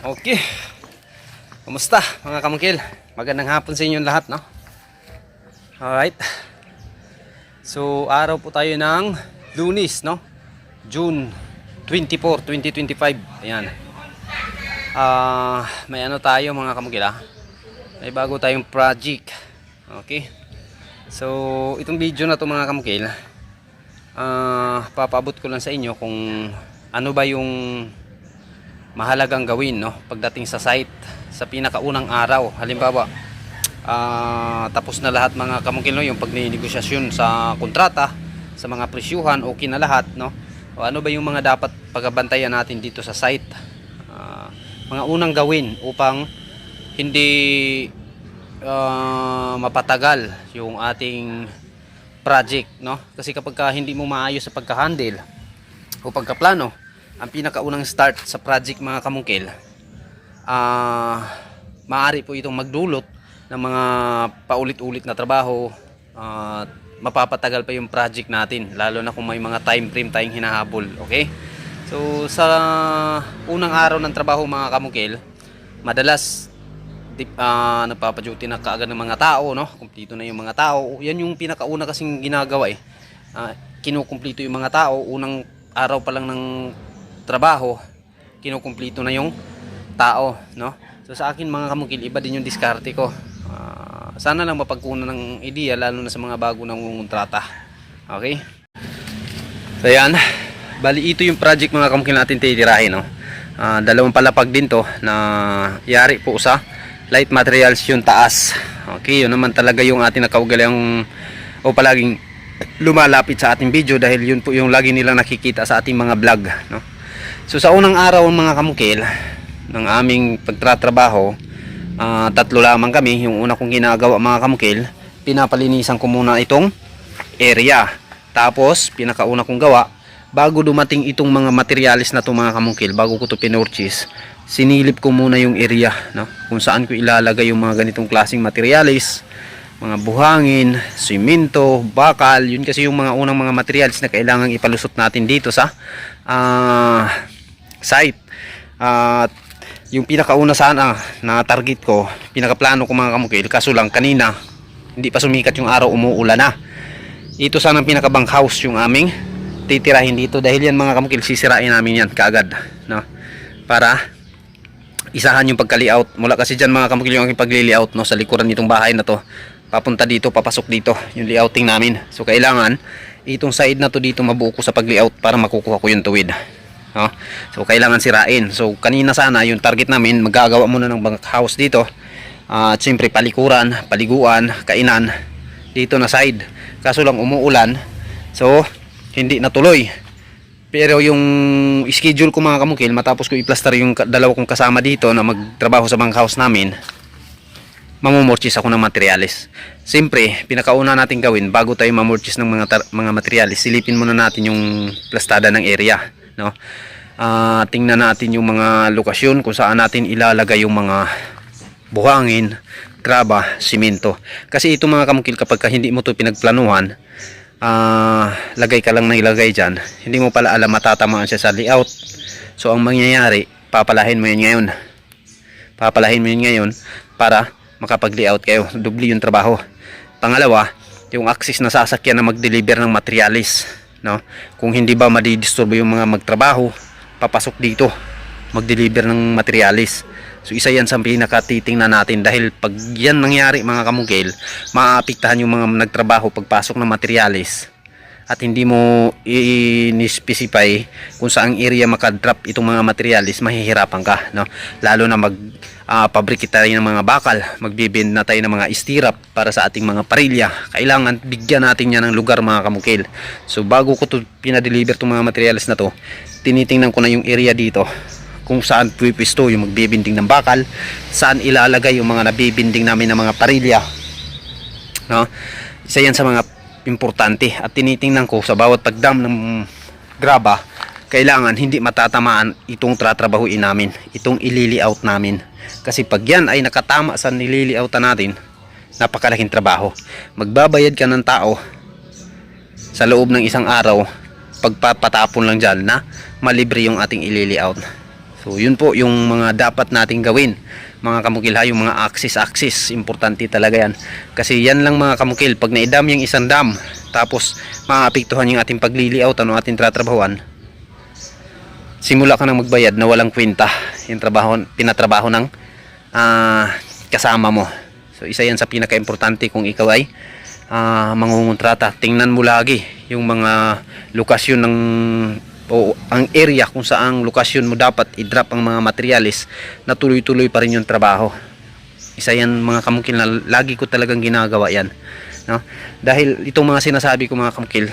Okay. Kumusta mga kamangkil? Magandang hapon sa inyong lahat, no? Alright. So, araw po tayo ng lunis, no? June 24, 2025. Ayan. Ah, may ano tayo mga kamangkil, ah. May bago tayong project. Okay. So, itong video na to mga kamangkil, ah, papaabot ko lang sa inyo kung ano ba yung mahalagang gawin no? Pagdating sa site sa pinakaunang araw. Halimbawa ah, tapos na lahat mga kamungkil no? Yung pagnenegosasyon sa kontrata sa mga presyuhan okay na lahat no? O ano ba yung mga dapat pagabantayan natin dito sa site? Ah, mga unang gawin upang hindi ah, mapatagal yung ating project no? Kasi kapag ka hindi mo maayos sa pagka-handle o pagkaplano ang pinakaunang start sa project mga kamungkil ah maaari po itong magdulot ng mga paulit-ulit na trabaho at mapapatagal pa yung project natin lalo na kung may mga time frame tayong hinahabol okay? So sa unang araw ng trabaho mga kamungkil madalas di, ah, nagpapaduty na kaagad ng mga tao no? Kumpleto na yung mga tao. Yan yung pinakauna kasing ginagawa eh. Ah, kinukumplito yung mga tao. Unang araw pa lang ng trabaho kinukumplito na yung tao no? So sa akin mga kamukil iba din yung diskarte ko. Ah, sana lang mapagkunan ng ideya lalo na sa mga bago nang kontrata okay? So yan. Bali ito yung project mga kamukil natin titirahin no? Ah, dalawang palapag din to na yari po sa light materials yung taas. Okay yun naman talaga yung ating nakaugalang o palaging lumalapit sa ating video dahil yun po yung lagi nilang nakikita sa ating mga vlog no? So sa unang araw mga kamukil ng aming pagtratrabaho ah, tatlo lamang kami yung una kong ginagawa mga kamukil pinapalinisan ko muna itong area tapos pinakauna kong gawa bago dumating itong mga materialis na to mga kamungkil bago ko to pinurchase sinilip ko muna yung area no? kung saan ko ilalagay yung mga ganitong klaseng materialis mga buhangin, simento, bakal yun kasi yung mga unang mga materials na kailangan ipalusot natin dito sa ah, site. At yung pinakauna sana na target ko pinakaplano ko mga kamukil kaso lang kanina hindi pa sumikat yung araw umuulan na. Ito sana ang pinakabang house yung aming titirahin dito dahil yan mga kamukil sisirain namin yan kaagad no? para isahan yung pagka-layout. Mula kasi dyan mga kamukil yung aking pagli-layout no, sa likuran nitong bahay na to papunta dito papasok dito yung layouting namin. So kailangan itong side na to dito mabuo ko sa pag-layout para makukuha ko yung tuwid no? so kailangan sirain. So kanina sana yung target namin magagawa muna ng bank house dito. Ah, at siyempre palikuran paliguan kainan dito na side. Kaso lang umuulan. So hindi natuloy. Pero yung schedule ko mga kamukil matapos ko i-plaster yung dalawa kong kasama dito na magtrabaho sa bank house namin mamumurchis ako ng materialis siyempre pinakauna natin gawin bago tayo mamurchis ng mga, mga materialis silipin muna natin yung plastada ng area no? Ah, tingnan natin yung mga lokasyon kung saan natin ilalagay yung mga buhangin, graba, simento. Kasi ito mga kamukil kapag ka hindi mo to pinagplanuhan, ah, lagay ka lang ng ilagay dyan, hindi mo pala alam matatamaan siya sa layout. So ang mangyayari, papalahin mo yan ngayon. Papalahin mo yun ngayon para makapag-layout kayo. Dubli yung trabaho. Pangalawa, yung access na sasakyan na mag-deliver ng materialis. No? Kung hindi ba madidisturbo yung mga magtrabaho, papasok dito mag-deliver ng materialis. So isa yan sa pinakatitingnan natin dahil pag yan nangyari mga kamugil, maaapektahan yung mga nagtrabaho pagpasok ng materialis at hindi mo i-specify kung saang area makadrop itong mga materialis, mahihirapan ka. No? Lalo na mag ah, pabrikit tayo ng mga bakal, magbibend na tayo ng mga istirap para sa ating mga parilya. Kailangan bigyan natin yan ng lugar mga kamukil. So bago ko to pinadeliver itong mga materialis na to, tinitingnan ko na yung area dito kung saan pwipisto yung magbibinding ng bakal, saan ilalagay yung mga nabibinding namin ng mga parilya. No? Isa yan sa mga importante at tinitingnan ko sa bawat pagdam ng graba, kailangan hindi matatamaan itong tratrabahuin namin, itong ilili-out namin. Kasi pag yan ay nakatama sa nilili-outan natin, napakalaking trabaho. Magbabayad ka ng tao sa loob ng isang araw, pagpapatapon lang dyan na malibre yung ating ilili-out. So yun po yung mga dapat nating gawin mga kamukil ha, yung mga axis-axis, importante talaga yan. Kasi yan lang mga kamukil, pag naidam yung isang dam, tapos maapektuhan yung ating pagliliaw, ano ating tratrabahuan, simula ka nang magbayad na walang kwenta yung trabaho, pinatrabaho ng ah, kasama mo. So isa yan sa pinaka-importante kung ikaw ay ah, mangungontrata. Tingnan mo lagi yung mga lokasyon ng o ang area kung saan lokasyon mo dapat i-drop ang mga materialis na tuloy-tuloy pa rin yung trabaho. Isa yan mga kamukil na lagi ko talagang ginagawa yan. No? Dahil itong mga sinasabi ko mga kamukil,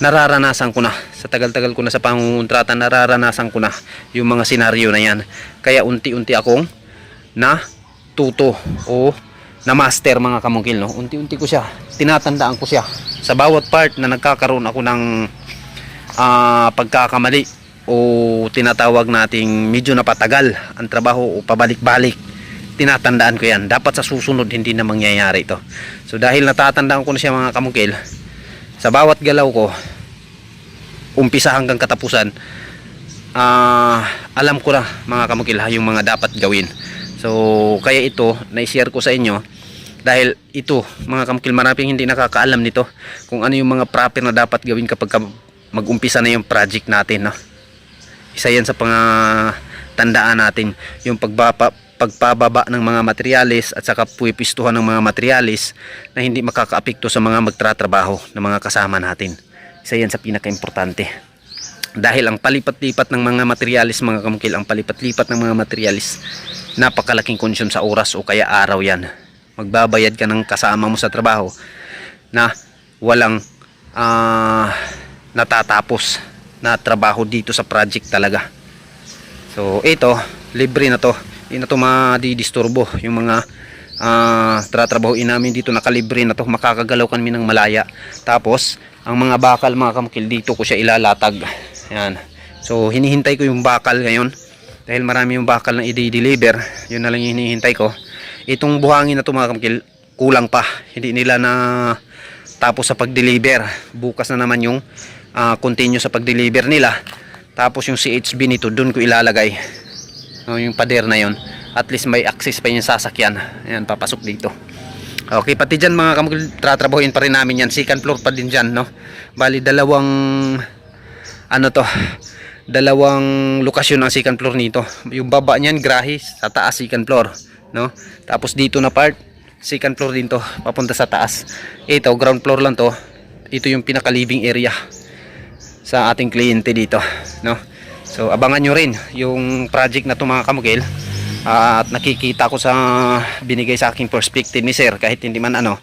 nararanasan ko na. Sa tagal-tagal ko na sa pangungontrata nararanasan ko na yung mga senaryo na yan. Kaya unti-unti akong na tuto o na master mga kamungkil no? Unti-unti ko siya. Tinatandaan ko siya. Sa bawat part na nagkakaroon ako ng ah, pagkakamali o tinatawag nating medyo napatagal ang trabaho o pabalik-balik tinatandaan ko yan. Dapat sa susunod hindi na mangyayari ito. So dahil natatandaan ko na siya mga kamungkil sa bawat galaw ko umpisa hanggang katapusan ah alam ko na mga kamukil ha, yung mga dapat gawin so kaya ito na-share ko sa inyo dahil ito mga kamukil maraming hindi nakakaalam nito kung ano yung mga proper na dapat gawin kapag ka mag-umpisa na yung project natin no? isa yan sa pang tandaan natin yung pagbaba, pagpababa ng mga materialis at saka puwipistuhan ng mga materialis na hindi makakaapekto sa mga magtratrabaho ng mga kasama natin. Isa yan sa pinaka-importante. Dahil ang palipat-lipat ng mga materialis mga kamukil ang palipat-lipat ng mga materialis napakalaking consume sa oras o kaya araw yan. Magbabayad ka ng kasama mo sa trabaho na walang ah, natatapos na trabaho dito sa project talaga. So ito libre na to hindi na to madidisturbo yung mga ah, tratrabahoin namin dito. Nakalibre na to. Makakagalaw kami ng malaya. Tapos ang mga bakal mga kamukil dito ko siya ilalatag. Yan. So hinihintay ko yung bakal ngayon. Dahil marami yung bakal na i-deliver yun na lang yung hinihintay ko. Itong buhangin na to mga kamukil kulang pa. Hindi nila na tapos sa pag-deliver. Bukas na naman yung ah, continue sa pag-deliver nila. Tapos yung CHB nito doon ko ilalagay no, yung pader na yon at least may access pa yung sasakyan. Ayan papasok dito. Okay pati dyan mga kamukil tratrabahuin pa rin namin yan. Second floor pa din dyan no? Bali dalawang ano to? Dalawang lokasyon ng second floor nito. Yung baba niyan grahe sa taas second floor no? Tapos dito na part second floor din to papunta sa taas. Ito ground floor lang to. Ito yung pinaka living area sa ating kliyente dito no so abangan nyo rin yung project na to mga kamukil at nakikita ko sa binigay sa aking perspective ni sir kahit hindi man ano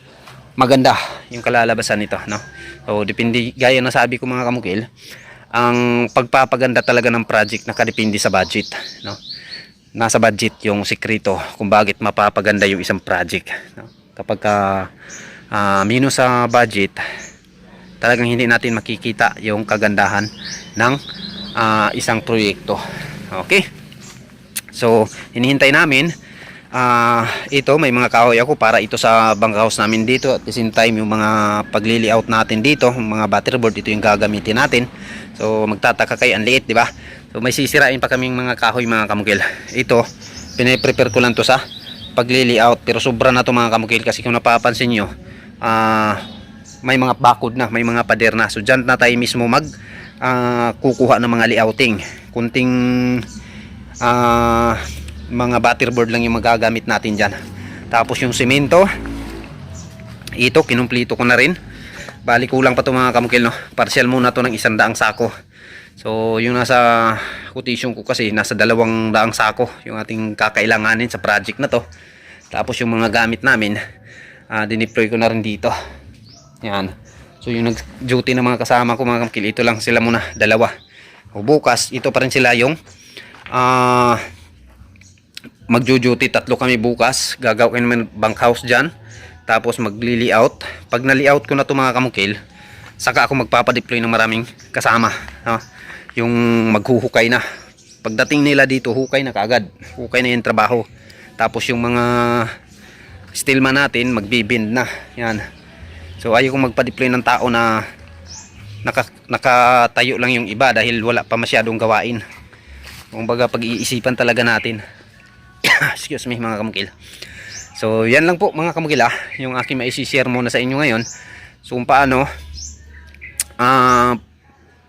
maganda yung kalalabasan nito no? So depende gaya na sabi ko mga kamukil ang pagpapaganda talaga ng project nakadepende sa budget no? Nasa budget yung sikreto kung bakit mapapaganda yung isang project no? kapag ka ah, minus sa budget talagang hindi natin makikita yung kagandahan ng ah, isang proyekto. Okay? So hinihintay namin ah, ito may mga kahoy ako para ito sa bunk house namin dito. At the same time yung mga pagli-layout natin dito mga butterboard ito yung gagamitin natin. So magtataka kay ang liit di ba? So may sisirain pa kaming mga kahoy mga kamukil. Ito, pinaprepare ko lang to sa pagli-layout pero sobra na to mga kamukil kasi kung napapansin nyo, ah may mga bakod na, may mga pader na. So dyan na tayo mismo mag ah, kukuha ng mga layouting. Kunting ah, mga butterboard lang yung magagamit natin dyan. Tapos yung semento, ito kinumplito ko na rin. Bali kulang pa to mga kamukil no. Partial muna to ng isang daang sako. So, yung nasa quotation ko kasi nasa dalawang daang sako yung ating kakailanganin sa project na to. Tapos yung mga gamit namin, uh, dineploy ko na rin dito. Yan. So, yung nag-duty ng mga kasama ko mga kamkil, ito lang sila muna, dalawa. O bukas, ito pa rin sila yung ah magjo-duty, tatlo kami bukas. Gagawin naman bank house dyan. Tapos magli-layout. Pag na-layout ko na to mga kamukil, saka ako magpapadeploy ng maraming kasama. No? yung maghuhukay na pagdating nila dito hukay na kagad hukay na yung trabaho tapos yung mga stillman natin magbibind na yan so ayaw kong magpa-deploy ng tao na naka, nakatayo lang yung iba dahil wala pa masyadong gawain Kumbaga pag-iisipan talaga natin. Excuse me mga kamukil. So yan lang po mga kamukil ah, yung aking maisi-share muna sa inyo ngayon. So kung paano ah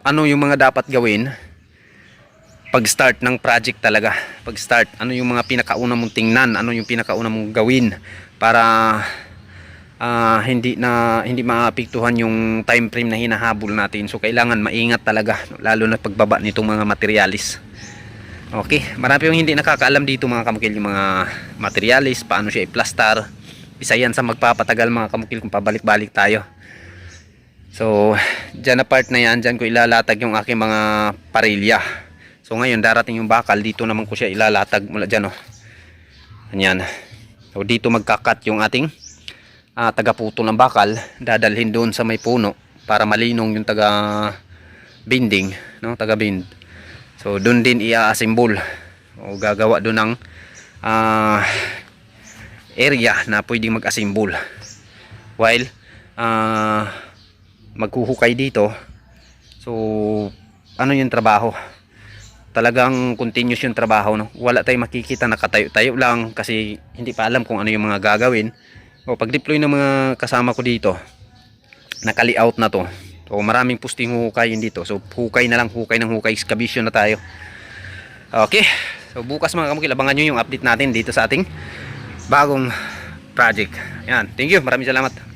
ano yung mga dapat gawin pag start ng project talaga. Pag start, ano yung mga pinakauna mong tingnan, ano yung pinakauna mong gawin para ah, hindi na hindi maapektuhan yung time frame na hinahabol natin. So kailangan maingat talaga lalo na pagbaba nitong mga materialis. Okay, marami yung hindi nakakaalam dito mga kamukil yung mga materialis, paano siya i-plaster. Isa yan sa magpapatagal mga kamukil kung pabalik-balik tayo. So, dyan na part na yan, dyan ko ilalatag yung aking mga parilya. So ngayon darating yung bakal, dito naman ko siya ilalatag mula dyan oh. Ganyan. So dito magkakat yung ating ah, tagaputo ng bakal, dadalhin doon sa may puno para malinong yung taga binding, no, taga bind. So doon din ia-assemble. O gagawa doon ng ah, area na pwedeng mag-assemble. While ah, maghuhukay dito. So ano yung trabaho? Talagang continuous yung trabaho no. Wala tayong makikita nakatayo-tayo lang kasi hindi pa alam kung ano yung mga gagawin. O pag deploy ng mga kasama ko dito, naka-layout na to. So maraming posting hukayin dito. So hukay na lang, hukay ng hukay, excavation na tayo. Okay. So bukas mga kamukil, abangan nyo yung update natin dito sa ating bagong project. Yan. Thank you. Maraming salamat.